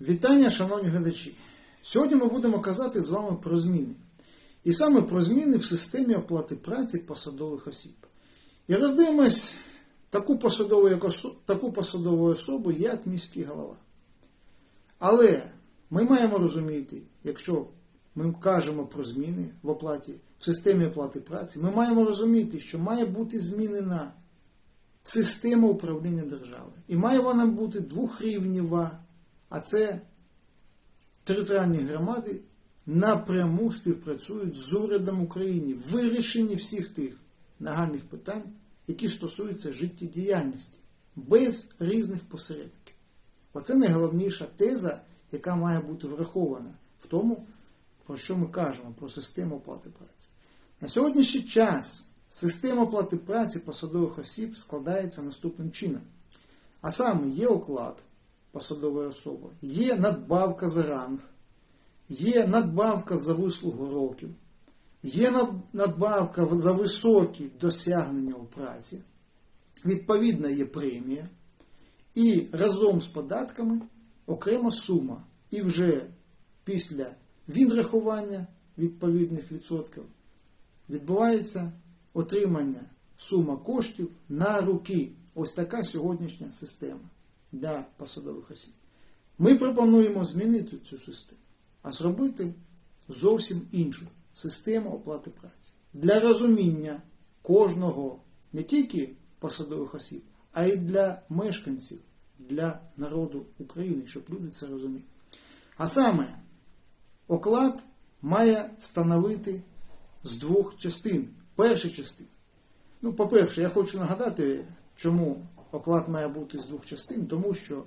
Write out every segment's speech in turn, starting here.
Вітання, шановні глядачі! Сьогодні ми будемо казати з вами про зміни. І саме про зміни в системі оплати праці посадових осіб. І роздивимось таку посадову, як осо- таку посадову особу, як міський голова. Але ми маємо розуміти, якщо ми кажемо про зміни в оплаті, в системі оплати праці, ми маємо розуміти, що має бути змінена система управління держави. І має вона бути двохрівнєва, а це територіальні громади напряму співпрацюють з урядом України в вирішенні всіх тих нагальних питань, які стосуються життєдіяльності, без різних посередників. Оце найголовніша теза, яка має бути врахована в тому, про що ми кажемо, про систему оплати праці. На сьогоднішній час система оплати праці посадових осіб складається наступним чином. А саме є оклад посадової особи, є надбавка за ранг, є надбавка за вислугу років, є надбавка за високі досягнення у праці, відповідна є премія, і разом з податками окрема сума. І вже після відрахування відповідних відсотків відбувається отримання сума коштів на руки. Ось така сьогоднішня система для посадових осіб. Ми пропонуємо змінити цю систему, а зробити зовсім іншу систему оплати праці. Для розуміння кожного не тільки посадових осіб, а й для мешканців, для народу України, щоб люди це розуміли. А саме, оклад має становити з двох частин. Перша частина. Ну, по-перше, я хочу нагадати, чому оклад має бути з двох частин, тому що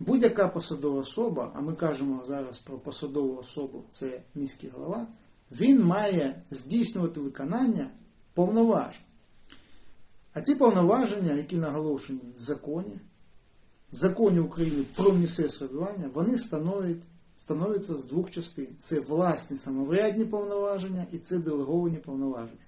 будь-яка посадова особа, а ми кажемо зараз про посадову особу, це міський голова, він має здійснювати виконання повноважень. А ці повноваження, які наголошені в законі, в законі України про місцеве самоврядування, вони становлять, становляться з двох частин: це власні самоврядні повноваження і це делеговані повноваження.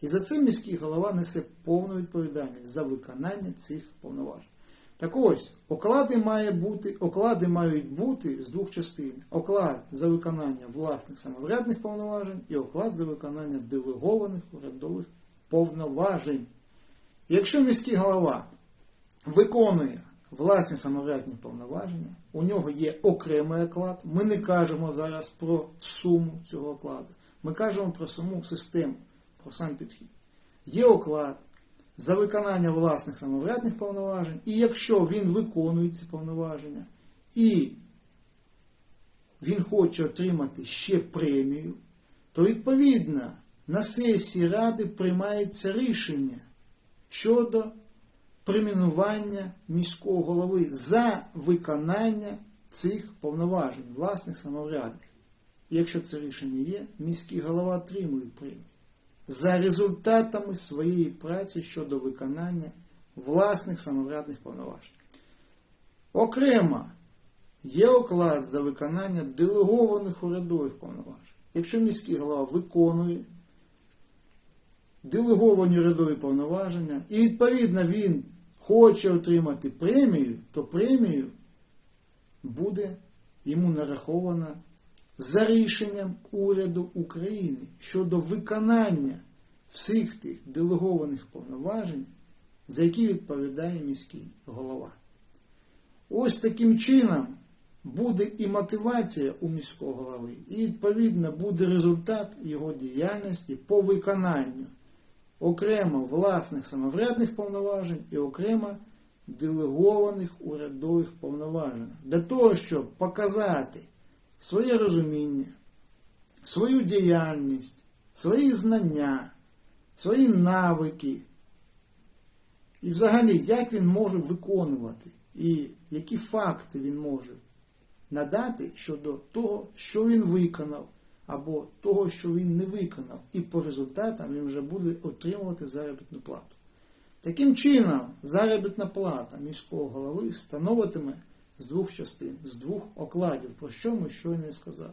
І за це міський голова несе повну відповідальність за виконання цих повноважень. Так ось, оклади, має бути, оклади мають бути з двох частин: оклад за виконання власних самоврядних повноважень і оклад за виконання делегованих урядових повноважень. Якщо міський голова виконує власні самоврядні повноваження, у нього є окремий оклад. Ми не кажемо зараз про суму цього окладу. Ми кажемо про саму систему, про сам підхід. Є оклад за виконання власних самоврядних повноважень, і якщо він виконує ці повноваження, і він хоче отримати ще премію, то відповідно на сесії Ради приймається рішення щодо премінування міського голови за виконання цих повноважень, власних самоврядних. Якщо це рішення є, міський голова отримує премію за результатами своєї праці щодо виконання власних самоврядних повноважень. Окремо є оклад за виконання делегованих урядових повноважень. Якщо міський голова виконує делеговані урядові повноваження, і відповідно він хоче отримати премію, то премію буде йому нарахована за рішенням уряду України щодо виконання всіх тих делегованих повноважень, за які відповідає міський голова. Ось таким чином буде і мотивація у міського голови, і відповідно буде результат його діяльності по виконанню окремо власних самоврядних повноважень і окремо делегованих урядових повноважень. Для того, щоб показати своє розуміння, свою діяльність, свої знання, свої навики, і взагалі, як він може виконувати, і які факти він може надати щодо того, що він виконав, або того, що він не виконав, і по результатам він вже буде отримувати заробітну плату. Таким чином, заробітна плата міського голови становитиме з двох частин, з двох окладів, про що ми щойно сказали.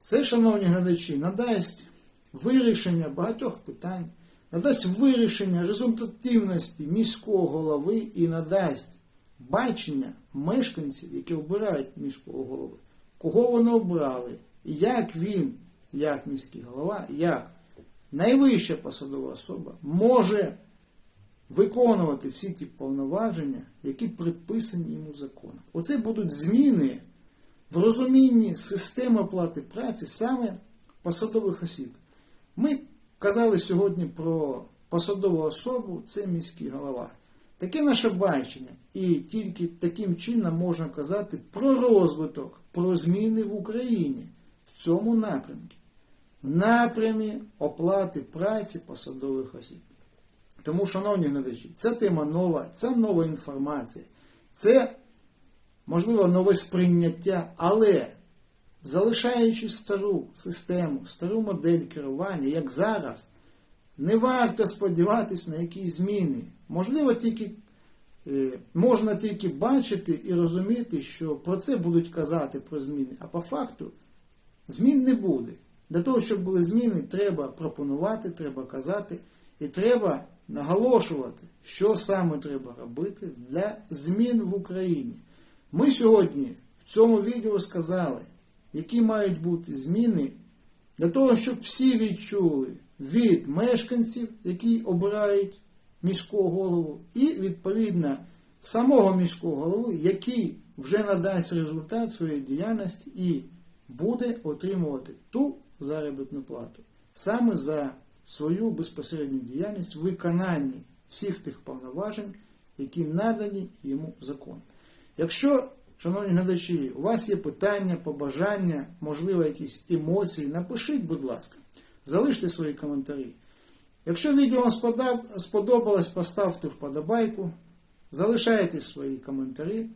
Це, шановні глядачі, надасть вирішення багатьох питань, надасть вирішення результативності міського голови і надасть бачення мешканців, які обирають міського голови, кого вони обрали, як він, як міський голова, як найвища посадова особа може виконувати всі ті повноваження, які предписані йому законом. Оце будуть зміни в розумінні системи оплати праці саме посадових осіб. Ми казали сьогодні про посадову особу, це міський голова. Таке наше бачення. І тільки таким чином можна казати про розвиток, про зміни в Україні в цьому напрямку. Напрямі оплати праці посадових осіб. Тому, шановні глядачі, ця тема нова, це нова інформація, це, можливо, нове сприйняття, але залишаючи стару систему, стару модель керування, як зараз, не варто сподіватися на якісь зміни. Можливо, тільки е, можна тільки бачити і розуміти, що про це будуть казати про зміни, а по факту змін не буде. Для того, щоб були зміни, треба пропонувати, треба казати і треба наголошувати, що саме треба робити для змін в Україні. Ми сьогодні в цьому відео сказали, які мають бути зміни для того, щоб всі відчули від мешканців, які обирають міського голову, і відповідно самого міського голови, який вже надасть результат своєї діяльності і буде отримувати ту заробітну плату саме за свою безпосередню діяльність в виконанні всіх тих повноважень, які надані йому законом. Якщо, шановні глядачі, у вас є питання, побажання, можливо, якісь емоції, напишіть, будь ласка, залиште свої коментарі. Якщо відео вам сподобалось, поставте вподобайку, залишайте свої коментарі,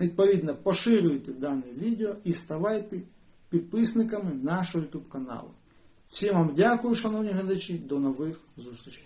відповідно, поширюйте дане відео і ставайте підписниками нашого YouTube каналу. Всім вам дякую, шановні глядачі, до нових зустрічей.